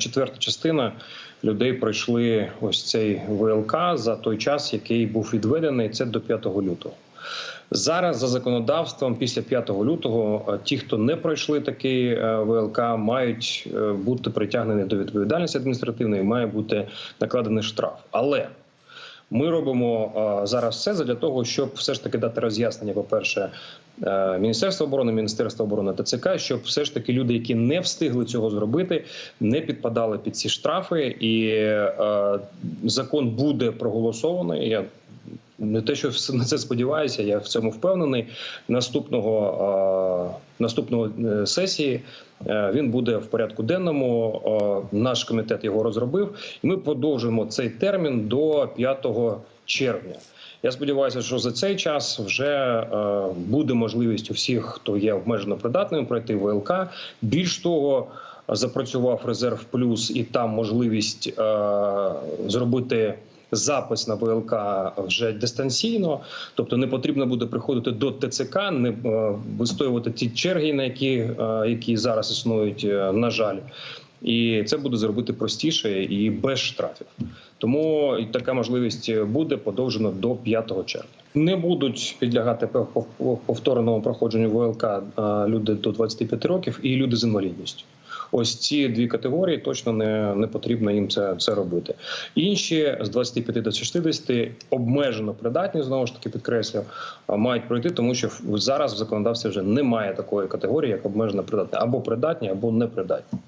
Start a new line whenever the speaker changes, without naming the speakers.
Четверта частина людей пройшли ось цей ВЛК за той час, який був відведений. Це до 5 лютого. Зараз за законодавством, після 5 лютого, е, ті, хто не пройшли такий е, ВЛК, мають е, бути притягнені до відповідальності адміністративної, має бути накладений штраф. Але ми робимо зараз все для того, щоб все ж таки дати роз'яснення. По перше, Міністерство оборони, Міністерство оборони ТЦК, щоб все ж таки люди, які не встигли цього зробити, не підпадали під ці штрафи, і е, закон буде проголосований. Я не те, що на це сподіваюся, я в цьому впевнений. Наступного наступного е, сесії е, він буде в порядку денному. Наш комітет його розробив, і ми продовжуємо цей термін до 5 червня. Я сподіваюся, що за цей час вже е, буде можливість у всіх, хто є обмежено придатним, пройти ВЛК. Більш того, запрацював резерв плюс, і там можливість е, зробити запис на ВЛК вже дистанційно, тобто не потрібно буде приходити до ТЦК, не е, вистоювати ті черги, на які, е, які зараз існують, е, на жаль. І це буде зробити простіше і без штрафів. Тому така можливість буде подовжена до 5 червня. Не будуть підлягати повторному проходженню ВЛК люди до 25 років і люди з інвалідністю. Ось ці дві категорії точно не, не потрібно їм це, це робити. Інші з 25 до 60 обмежено придатні, знову ж таки підкреслю, мають пройти, тому що зараз в законодавстві вже немає такої категорії, як обмежено придатні або придатні, або непридатні.